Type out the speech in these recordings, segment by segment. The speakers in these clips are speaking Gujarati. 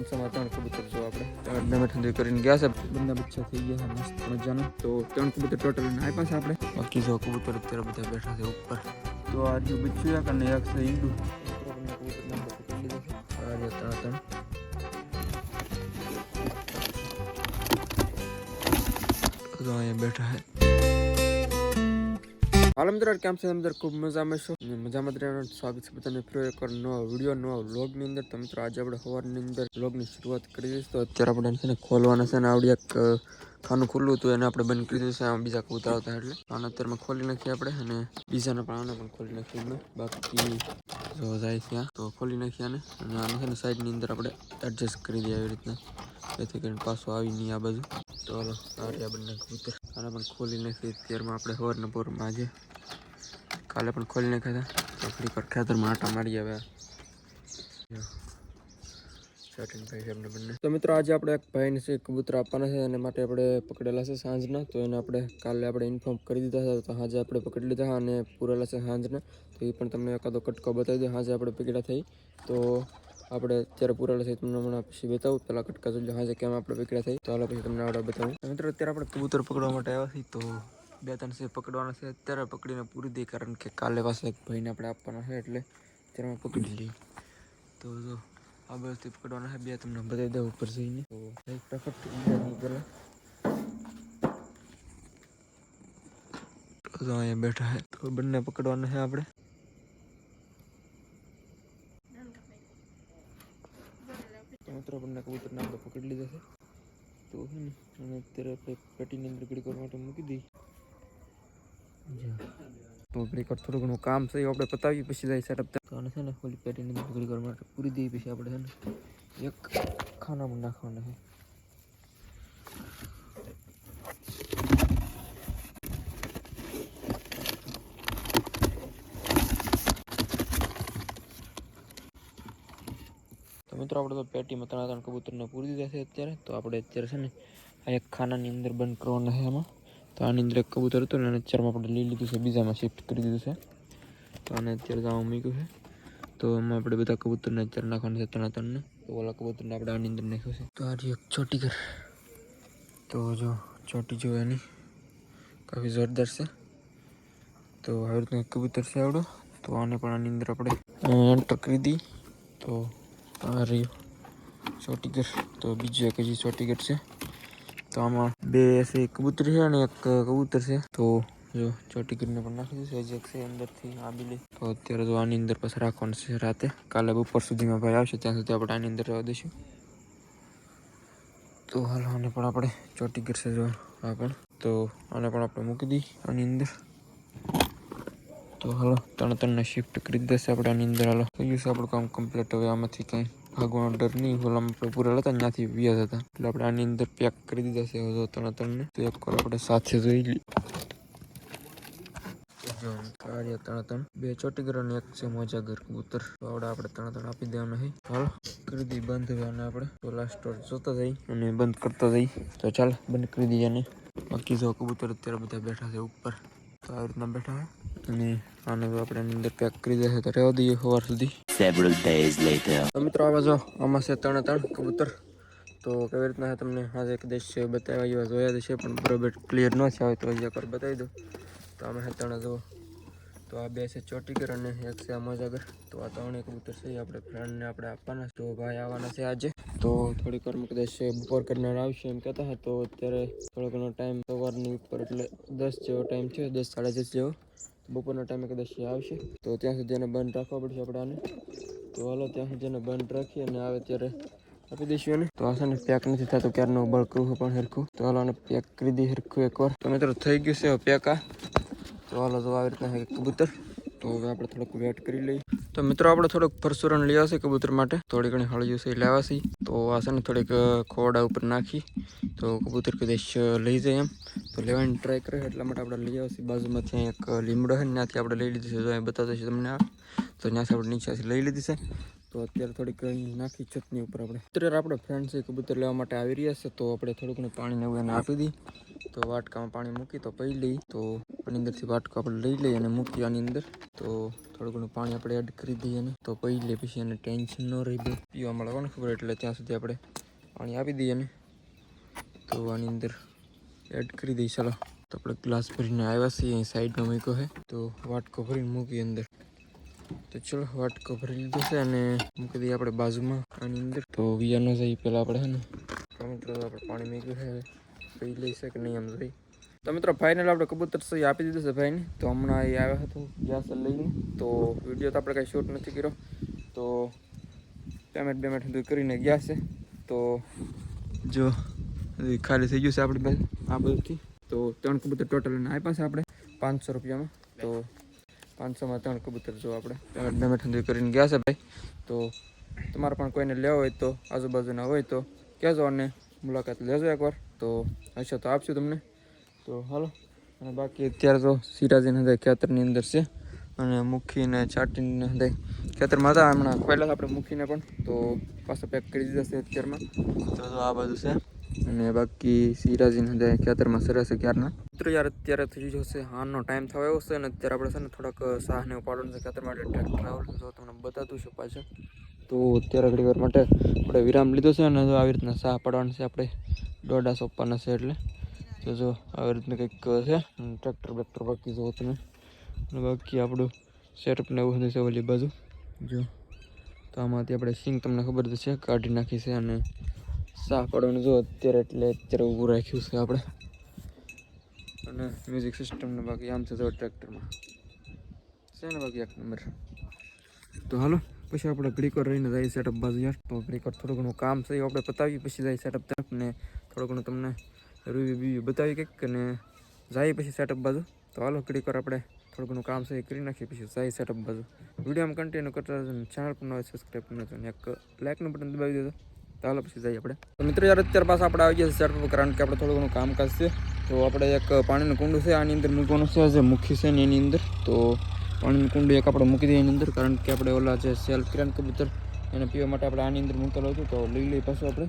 પાંચસોમાં ત્રણ કબૂતર જો આપણે. અડધા ઠંડી કરીને ગયા છે. બંને બચ્ચા થઈ ગયા છે મસ્ત મજાના. તો ત્રણ કબૂતર ટોટલ આપ્યા છે આપણે. બાકી જો કબૂતર અત્યારે બધા બેઠા છે ઉપર. તો આજે બચ્ચું એક અને એક છે ઈંડું. ત્રણ ત્રણ. અહીંયા બેઠા છે. હાલ મિત્રો કેમ છે અંદર ખૂબ મજામાં છો મજામાં રહેવાનું સ્વાગત છે બધાને ફરી એકવાર નવો વીડિયો નવા વ્લોગની અંદર તો મિત્રો આજે આપણે સવારની અંદર વ્લોગની શરૂઆત કરી દઈશું તો અત્યારે આપણે છે ને ખોલવાના છે ને આવડી એક ખાનું ખુલ્લું હતું એને આપણે બંધ કરી દીધું છે બીજા કૂતરા હતા એટલે. આને અત્યારે ખોલી નાખીએ આપણે અને બીજાને પણ આને પણ ખોલી નાખીએ અમે બાકી જો જાય ત્યાં, તો ખોલી નાખીએ આને અને આને છે ને સાઈડની અંદર આપણે એડજસ્ટ કરી દઈએ આવી રીતના. જેથી કરીને પાછો આવી નહીં આ બાજુ. તો હાલો, આ બંને કૂતર. આને પણ ખોલી નાખીએ અત્યારમાં આપણે સવારના પોરમાં આજે કાલે પણ ખોલી નાખ્યા હતા. તો ફરી ખેતરમાં આટા મારી હવે. સેટિંગ થાય છે એમને બંને. તો મિત્રો, આજે આપણે એક ભાઈને છે કબૂતર આપવાના છે, અને માટે આપણે પકડેલા છે સાંજના. તો એને આપણે કાલે આપણે ઇન્ફોર્મ કરી દીધા હતા, તો આજે આપણે પકડી લીધા અને પૂરેલા છે સાંજના. તો એ પણ તમને એકાદો કટકો બતાવી દે. આજે આપણે પકડ્યા થઈ. તો આપણે અત્યારે પૂરેલા છે તમને હમણાં પછી બતાવું. પેલા કટકા જોઈ આજે કેમ આપણે પકડ્યા થઈ. તો હાલો પછી તમને આવડે બતાવું. મિત્રો, અત્યારે આપણે કબૂતર પકડવા માટે આવ્યા છીએ. તો બે ત્રણ છે પકડવાના છે. અત્યારે પકડીને પૂરી દઈએ કારણ કે કાલે પાસે એક ભાઈને આપણે આપવાના છે, એટલે અત્યારે પકડી લઈએ. તો જો આ બસથી પકડવાના બે તમને બતાવી દઉં ઉપર જઈને તો એક ફટાફટ બીજાની પહેલાં તો અહીંયા બેઠા હે તો બંને પકડવાના છે આપણે મિત્રો બંને કબૂતરને આપણે પકડી લીધા છે તો છે ને અને અત્યારે આપણે પેટીની અંદર ઘડી કરવા માટે મૂકી દઈ તો ઘડી થોડું ઘણું કામ એ આપણે પતાવી પછી જાય સેટઅપ તો છે ને ખોલી પેટીની ઘડી કરવા માટે પૂરી દઈએ પછી આપણે છે ને એક ખાનામાં નાખવાના છે. મિત્રો આપણે તો પેટીમાં ત્રણ ત્રણ કબૂતરને પૂરી દીધા છે અત્યારે. તો આપણે અત્યારે છે ને આ એક ખાનાની અંદર બંધ કરવાના છે એમાં તો આની એક કબૂતર હતું ને અત્યારમાં આપણે લઈ લીધું છે, બીજામાં શિફ્ટ કરી દીધું છે. તો આને અત્યારે જવા મૂક્યું છે. તો એમાં આપણે બધા કબૂતરને અત્યારે નાખવાના છે, ત્રણ ત્રણને. તો ઓલા કબૂતરને આપણે આની અંદર નાખ્યું છે. તો આ એક ચોટી ઘર. તો જો ચોટી જો એની કાફી જોરદાર છે. તો આવી રીતનું કબૂતર છે આવડો. તો આને પણ આની અંદર આપણે એન્ટર કરી દઈએ. તો આ રહ્યું ચોટીગર તો બીજું એક હજી ચોટીગર છે. તો આમાં બે કબૂતર છે અને એક કબૂતર છે. તો જો ચોટીગરને પણ નાખી દઈશું હજી છે અંદરથી આ બી તો અત્યારે તો આની અંદર પછી રાખવાનું છે રાતે. કાલે બપોર સુધીમાં ભાઈ આવશે, ત્યાં સુધી આપણે આની અંદર રહેવા દઈશું. તો હાલ, આને પણ આપણે ચોટી છે જો આ પણ તો આને પણ આપણે મૂકી દઈએ આની અંદર. તો હાલો, ત્રણ ત્રણને શિફ્ટ કરી દેશે આપણે આની અંદર, હાલો. થઈ ગયું છે આપણું કામ કમ્પ્લીટ હવે આમાંથી કંઈ ભાગવાનો ડર નહીં ઓલામાં આપણે પૂરા હતા, ત્યાંથી એટલે આપણે આની અંદર પેક કરી દીધા છે હવે ત્રણ ત્રણને તો એક વાર આપણે સાથે જોઈ લઈએ. કાર્ય ત્રણ ત્રણ બે ચોટીગર અને એક છે મોજાગર કબૂતર. આપણે ત્રણ આપી દેવાના છે કરી દઈએ બંધ આને આપણે. તો જોતા જઈ અને બંધ કરતા જઈ તો ચાલ, બંધ કરી દઈએ બાકી જો કબૂતર અત્યારે બધા બેઠા છે ઉપર. તો આવી રીતના બેઠા અને આને આપણે એની અંદર પેક કરી દેશે તો રહેવા દઈએ સવાર સુધી. સેવરલ ડેઝ લેટર તો મિત્રો આવા જો આમાં છે ત્રણે ત્રણ કબૂતર. તો કેવી રીતના તમને આજે એક દેશ છે બતાવ્યા એવા જોયા દેશે પણ બરોબર ક્લિયર ન થયા હોય તો હજી એકવાર બતાવી દો તો આમાં છે ત્રણે જુઓ. તો આ બે છે ચોટીકર અને એક છે આ મોજાગર તો આ ત્રણે કબૂતર છે આપણે ફ્રેન્ડને આપણે આપવાના છે. તો ભાઈ આવવાના છે આજે. તો થોડીક વાર કદાચ બપોર કરનાર આવશે એમ કહેતા હતા. તો અત્યારે થોડો ઘણો ટાઈમ સવારની ઉપર એટલે દસ જેવો ટાઈમ છે દસ સાડા દસ જેવો. બપોરના ટાઈમે કદાચ આવશે. તો ત્યાં સુધી એને બંધ રાખવા પડશે આપણે આને. તો હાલો, ત્યાં સુધી એને બંધ રાખી અને આવે ત્યારે આપી દઈશું એને. તો આસાને પેક નથી થતું, ક્યારનું બળકરું પણ હરખું. તો હાલો, આને પેક કરી દઈએ હરખું એકવાર. તો મિત્રો, થઈ ગયું છે પેક આ. તો હાલો, જો આવી રીતના કબૂતર. તો હવે આપણે થોડુંક વેટ કરી લઈએ. તો મિત્રો, આપણે થોડુંક પરસુરણ લઈ આવશે કબૂતર માટે. થોડી ઘણી હળિયું છે એ લેવા તો આસાને થોડીક ખોડા ઉપર નાખી. તો કબૂતર કદાચ લઈ જાય એમ. તો લેવાની ટ્રાય કરે એટલા માટે આપણે લઈ આવશે. બાજુમાંથી ત્યાં એક લીમડો છે ને ત્યાંથી આપણે લઈ લીધી છે. જો અહીં બતાવતા છે તમને તો ત્યાંથી આપણે નીચેથી લઈ લીધી છે. તો અત્યારે થોડીક નાખી છતની ઉપર આપણે. અત્યારે આપણે ફ્રેન્ડ છે કબૂતર લેવા માટે આવી રહ્યા છે. તો આપણે થોડું ઘણું પાણી ને એવું આપી દઈએ. તો વાટકામાં પાણી મૂકી તો પી લઈ તો આની અંદરથી વાટકો આપણે લઈ લઈએ અને મૂકી આની અંદર. તો થોડું ઘણું પાણી આપણે એડ કરી દઈએ અને તો પહી લઈએ પછી એને ટેન્શન ન રહી દે પીવા મળે કોને ખબર. એટલે ત્યાં સુધી આપણે પાણી આપી દઈએ ને તો આની અંદર એડ કરી દઈએ ચાલો. તો આપણે ગ્લાસ ભરીને આવ્યા છીએ, અહીં સાઈડનો મૂક્યો છે. તો વાટકો ભરીને મૂકી અંદર. તો ચલો, વાટકો ભરી લીધો છે અને મૂકી દઈએ આપણે બાજુમાં, આની અંદર. તો વિયા ન જઈએ પહેલાં આપણે છે ને? મિત્રો આપણે પાણી મૂક્યું છે પી લઈશે કે નહીં એમ જોઈ. તો મિત્રો ફાઇનલ આપણે કબૂતર સહી આપી દીધું છે ભાઈને. તો હમણાં એ આવ્યા હતા ગેસ લઈને. તો વીડિયો તો આપણે કાંઈ શૂટ નથી કર્યો. તો પેમેન્ટ બેમેન્ટ બધું કરીને ગયા છે. તો જો ખાલી થઈ ગયું છે આપણી પાસે આ બધુંથી. તો ત્રણ કબૂતર ટોટલ આપ્યા છે આપણે પાંચસો રૂપિયામાં. તો પાંચસોમાં ત્રણ કબૂતર જો આપણે પેમેન્ટ બેમેન્ટ બધું કરીને ગયા છે ભાઈ. તો તમારે પણ કોઈને લેવા હોય તો, આજુબાજુના હોય તો કહેજો અને મુલાકાત લેજો એકવાર. તો હશે તો આપશું તમને. તો હાલો. અને બાકી અત્યારે તો સિરાજીના હૃદય ખેતરની અંદર છે. અને મુખીને છાટીને હૃદય ખેતરમાં હતા. હમણાં પહેલાં આપણે મુખીને પણ. તો પાછા પેક કરી દીધા છે અત્યારમાં. તો આ બધું છે. અને બાકી સિરાજીને હૃદય ખેતરમાં સરસ ક્યારના? મિત્રો યાર, અત્યારે થઈ જશે હાનનો ટાઈમ થવા એવો છે અને અત્યારે આપણે છે ને થોડાક સાહને ઉપાડવાનું છે ખેતર માટે, ટ્રેક્ટર આવેલું છે તો તમને બતાતું છે પાછળ તો અત્યારે ઘડી વાર માટે આપણે વિરામ લીધો છે અને આવી રીતના સાહ પાડવાનું છે આપણે દોઢા સોંપવાના છે એટલે. તો જો આવી રીતનું કંઈક છે ટ્રેક્ટર બેક્ટર બાકી જો તમે. અને બાકી આપણું સેટઅપ ને એવું છે ઓલી બાજુ. જો, તો આમાંથી આપણે સિંગ તમને ખબર જ છે, કાઢી નાખી છે અને સાહ પાડવાનું જો અત્યારે એટલે અત્યારે ઊભું રાખ્યું છે આપણે. અને મ્યુઝિક સિસ્ટમને બાકી આમ જો ટ્રેક્ટરમાં છે ને બાકી એક નંબર તો હાલો, પછી આપણે ઘડીકર રહીને જાય સેટઅપ બાજુ યાર. તો ઘડીકર થોડું ઘણું કામ છે આપણે પતાવી પછી જાય સેટઅપ તરફ ને થોડું ઘણું તમને રિવ્યુ બીવ્યુ બતાવી કંઈક અને જાય પછી સેટઅપ બાજુ. તો હાલો ઘડીકર આપણે થોડું ઘણું કામ છે એ કરી નાખીએ, પછી જાય સેટઅપ બાજુ. વિડીયોમાં કન્ટિન્યુ કરતા રહેજો પણ પર નવા સબસ્ક્રાઈબ કરી નાખજો એક લાઇકનું બટન દબાવી દેજો. હાલો પછી જઈએ આપણે. તો મિત્રો યાર અત્યારે પાસે આપણે આવી ગયા પર કારણ કે આપણે થોડું ઘણું કામકાજ છે. તો આપણે એક પાણીનું કુંડું છે, આની અંદર મૂકવાનું છે, જે મુખી છે ને એની અંદર. તો પાણીનું કુંડું એક આપણે મૂકી દઈએ એની અંદર, કારણ કે આપણે ઓલા જે સેલ કિરણ કબૂતર, એને પીવા માટે આપણે આની અંદર મૂકેલો હતું. તો લઈ પાછું આપણે.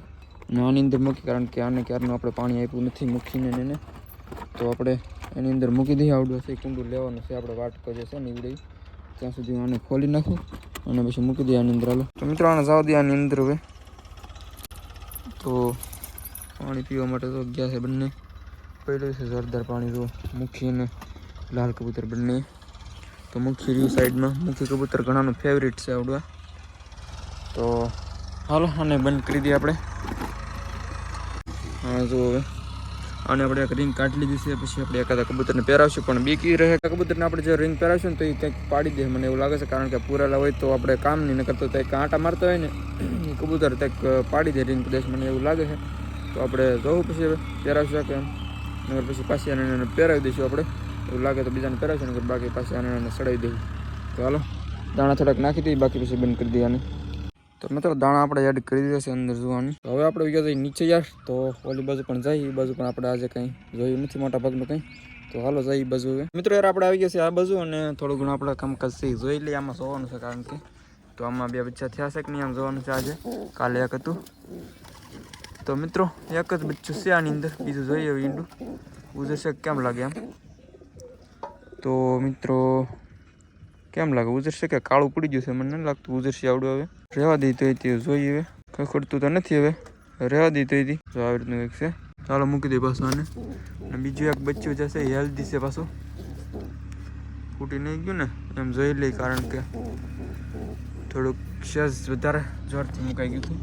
અને આની અંદર મૂકી, કારણ કે આને ક્યારનું આપણે પાણી આપ્યું નથી, મૂકીને એને. તો આપણે એની અંદર મૂકી દઈએ. આવડું છે કુંડું લેવાનું છે, આપણે વાટકો જે છે ને ઈવડે ત્યાં સુધી હું આને ખોલી નાખું અને પછી મૂકી દઈએ આની અંદર. હાલો. તો મિત્રો આને જવા દઈએ આની અંદર હવે. તો પાણી પીવા માટે તો ગયા છે બંને. પહેલું છે જોરદાર પાણી તો. મુખી અને લાલ કબૂતર બંને. તો મુખી રહ્યું સાઈડમાં. મુખી કબૂતર ઘણાનું ફેવરેટ છે આવડવા. તો હાલો, આને બંધ કરી દઈએ આપણે. હા જો હવે. અને આપણે એક રિંગ કાઢી લીધી છે, પછી આપણે એકાદા કબૂતરને પહેરાવશું, પણ બીકી રહે કબૂતરને આપણે જે રિંગ પહેરાવશું ને તો એ કંઈક પાડી દે, મને એવું લાગે છે, કારણ કે પૂરેલા હોય તો આપણે કામ નહીં કરતો કંઈક આંટા મારતા હોય ને એ કબૂતર કંઈક પાડી દે રિંગ પ્રદેશ, મને એવું લાગે છે. તો આપણે જોવું પછી પહેરાવશું કે નગર પછી પાછી એને પહેરાવી દઈશું આપણે. એવું લાગે તો બીજાને પહેરાવશું નગર બાકી પાછી આને સડાવી દઈશું. તો હાલો, દાણા થોડાક નાખી દઈએ, બાકી પછી બંધ કરી દઈએ આને. તો મિત્રો, દાણા આપણે એડ કરી દીધા છે અંદર જોવાની. હવે આપણે ગયા જઈએ નીચે યાર. તો ઓલી બાજુ પણ જાય એ બાજુ પણ આપણે આજે કંઈ જોયું નથી મોટા ભાગનું કંઈ. તો હાલો એ બાજુ મિત્રો, યાર આપણે આવી ગયા છે આ બાજુ અને થોડું ઘણું આપણે કામકાજ છે જોઈ લઈએ. આમાં જોવાનું છે કારણ કે તો આમાં બે બચ્ચા થયા છે કે નહીં, આમ જોવાનું છે આજે. કાલે એક હતું. તો મિત્રો, એક જ બચ્ચું છે આની અંદર. બીજું જોઈએ ઈંડું. ઉજરશે કેમ લાગે એમ. તો મિત્રો, કેમ લાગે? ઉજરશે કે કાળું પડી ગયું છે, મને નથી લાગતું. ઉજરશે આવડું હવે. રહેવા દઈ તો તે જોઈએ હવે. ખખડતું તો નથી હવે. રહેવા દઈ તો જો આવી રીતનું એક છે. ચાલો મૂકી દે પાછું આને. અને બીજું એક બચ્ચું જશે હેલ્ધી છે પાછું. ફૂટી નહીં ગયું ને, એમ જોઈ લઈ કારણ કે થોડુંક શેઝ વધારે જોરથી મુકાઈ ગયું હતું.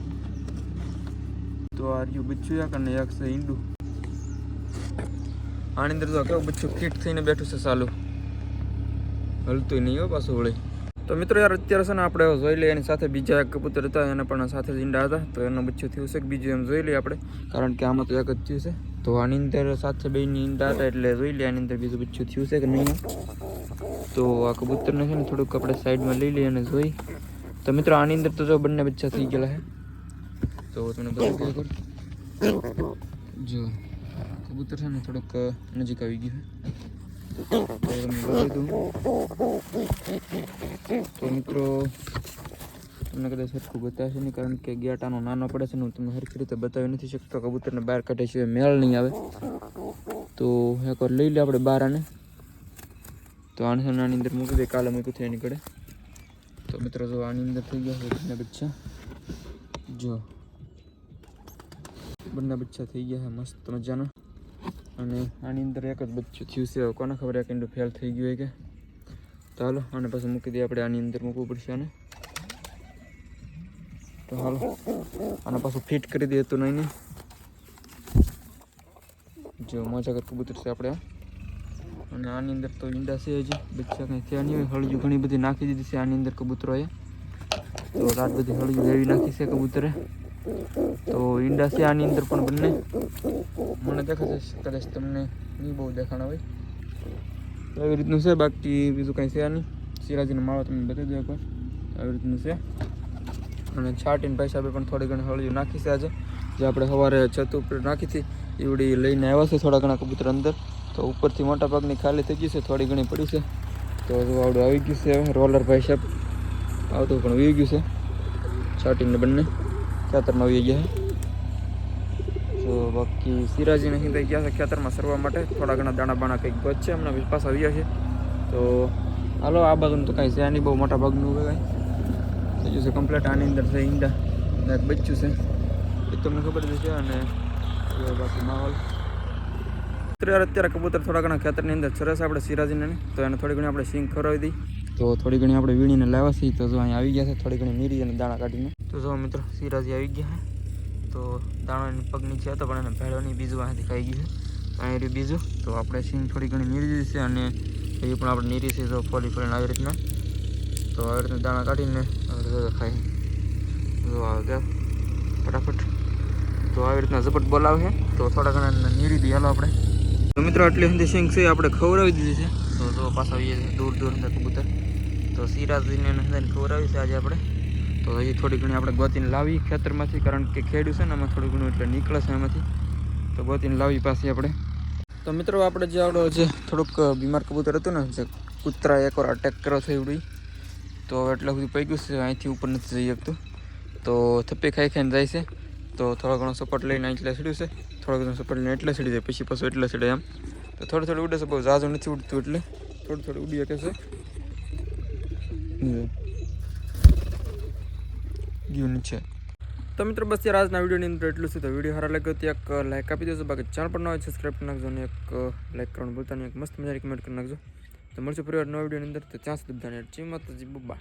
તો આ રહ્યું બચ્ચું એક અને એક છે ઈંડું. આની અંદર તો કેવું બચ્ચું ફિટ થઈને બેઠું છે સાલું. હલતું નહીં હો પાછું વળી. તો મિત્રો યાર, અત્યારે છે ને આપણે જોઈ લઈએ એની સાથે બીજા એક કબૂતર હતા, એને પણ સાથે જ ઈંડા હતા. તો એનું બચ્ચું થયું છે કે બીજું એમ જોઈ લઈએ આપણે. કારણ કે આમાં તો એક જ થયું છે. તો આની અંદર સાથે બેની ઈંડા હતા એટલે જોઈ લઈએ આની અંદર બીજું બચ્ચું થયું છે કે નહીં. તો આ કબૂતરને છે ને થોડુંક આપણે સાઈડમાં લઈ લઈએ અને જોઈ. તો મિત્રો, આની અંદર તો જો બંને બચ્ચા થઈ ગયેલા છે. તો તમને બતાવી દઉં એકવાર. જો કબૂતર છે ને થોડુંક નજીક આવી ગયું છે. તો મિત્રો, તમને કદાચ સરખું બતાવશે નહીં, કારણ કે ગેટાનો નાનો પડે છે હું તમને સરખી રીતે બતાવી નથી શકતો. કબૂતરને બહાર કાઢે છે, મેળ નહીં આવે. તો એકવાર લઈ લે આપણે બહાર આને તો આને આની અંદર મૂકી દે, કાલે મૂકી થઈ નીકળે તો મિત્રો, જો આની અંદર થઈ ગયા બંને બચ્ચા. જો. બંને બચ્ચા થઈ ગયા છે, મસ્ત મજાના. અને આની અંદર એક જ બચ્ચું થયું છે. કોને ખબર એક ઈંડું ફેલ થઈ ગયું હોય કે? ચાલો અને પછી મૂકી દઈએ આપણે આની અંદર મૂકવું પડશે આને. તો હાલો, આને પાછું ફિટ કરી દઈએ તો નહીં જો કર કબૂતર છે આપણે અને આની અંદર તો ઈંડા છે હજી. બચ્ચા કંઈ થયા નહીં હોય. હળજુ ઘણી બધી નાખી દીધી છે આની અંદર કબૂતરોએ. તો રાત બધી હળજુ એવી નાખી છે કબૂતરે. તો ઈંડા છે આની અંદર પણ બંને. મને દેખાશે કદાચ તમને નહીં બહુ દેખાણા હોય. તો આવી રીતનું છે, બાકી બીજું કાંઈ છે નહીં. સિરાજીનો માળો તમને બતાવી દો એકવાર. આવી રીતનું છે. અને છાટીને ભાઈ સાહેબે પણ થોડી ઘણી હળીઓ નાખી છે આજે. જે આપણે સવારે છત ઉપર નાખી હતી એવડી લઈને આવ્યા છે થોડા ઘણા કબૂતર અંદર. તો ઉપરથી મોટા ભાગની ખાલી થઈ ગઈ છે, થોડી ઘણી પડી છે. તો આવડું આવી ગયું છે, રોલર ભાઈ સાહેબ. આવતું પણ વી ગયું છે. છાટીને બંને. ખેતરમાં આવી ગયા તો બાકી સિરાજી નહીં થઈ ગયા છે ખેતરમાં સરવા માટે. થોડા ઘણા દાણા બાણા કંઈક બચશે હમણાં પછી આવ્યા છે. તો હાલો, આ બાજુનું તો કાંઈ છે આની બહુ મોટા ભાગનું કાંઈ થઈ છે કમ્પ્લીટ આની અંદર છે, ઈંડા. એક બચ્ચું છે. એ તમને ખબર છે અને બાકી માહોલ. અત્યારે અત્યારે કબૂતર થોડા ઘણા ખેતરની અંદર સરસ આપણે સિરાજીને તો એને થોડી ઘણી આપણે સિંગ ખવડાવી દઈ. તો થોડી ઘણી આપણે વીણીને લાવ્યા છીએ. તો જો અહીંયા આવી ગયા છે. થોડી ઘણી મીરી અને દાણા કાઢીને. તો જો મિત્રો સિરાજી આવી ગયા તો તો દાણાની પગ નીચે હતો, પણ એને ભેળોની બીજું અહીંથી ખાઈ ગયું છે. અહીં બીજું. તો આપણે સિંગ થોડી ઘણી નીરી છે અને એ પણ આપણે નીરી છે તો ફોલી ફોલીને આવી રીતના. તો આવી રીતના દાણા કાઢીને ખાઈ જો આવે ગયા ફટાફટ. તો આવી રીતના ઝપટ બોલાવે તો થોડા ઘણા નીરી દઈએ હાલો આપણે. તો મિત્રો, આટલી સુધી સિંગ છે આપણે ખવડાવી દીધી છે. તો જો પાછા આવીએ દૂર દૂર અંદર કબૂતર. તો સિરાજીને ખવડાવી છે આજે આપણે. તો હજી થોડી ઘણી આપણે ગોતીને લાવી ખેતરમાંથી, કારણ કે ખેડ્યું છે ને એમાં થોડું ઘણું એટલે નીકળે છે એમાંથી તો ગોતીને લાવી પાછી આપણે. તો મિત્રો, આપણે જે આવડો જે થોડુંક બીમાર કબૂતર હતું ને, જે કૂતરા એકવાર અટેક કર્યો છે એવડી તો હવે એટલે સુધી પગ્યું છે, અહીંથી ઉપર નથી જઈ શકતું. તો થપ્પી ખાઈ ખાઈને જાય છે. તો થોડો ઘણો સપોર્ટ લઈને એટલે સીડ્યું છે. થોડો ઘણો સપોર્ટ લઈને એટલે સીડી જાય, પછી પાછું એટલે સીડે એમ. તો થોડું થોડું ઉડે છે, બહુ ઝાઝું નથી ઉડતું એટલે થોડું થોડું ઉડી શકે છે. ગયું છે. તો મિત્રો, બસ યાર, આજના વિડીયોની અંદર એટલું છે. તો વીડિયો સારા લાગ્યો તો એક લાઇક આપી દેજો. બાકી ચેનલ પર ન હોય સબસ્ક્રાઈબ કરી નાખજો અને એક લાઇક કરવાનું ભૂલતા નહીં. એક મસ્ત મજાની કમેન્ટ કરી નાખજો. તો મળશે પરિવાર નવા વિડીયોની અંદર. તો ત્યાં સુધી બધાને ચી માતાજી બુબા.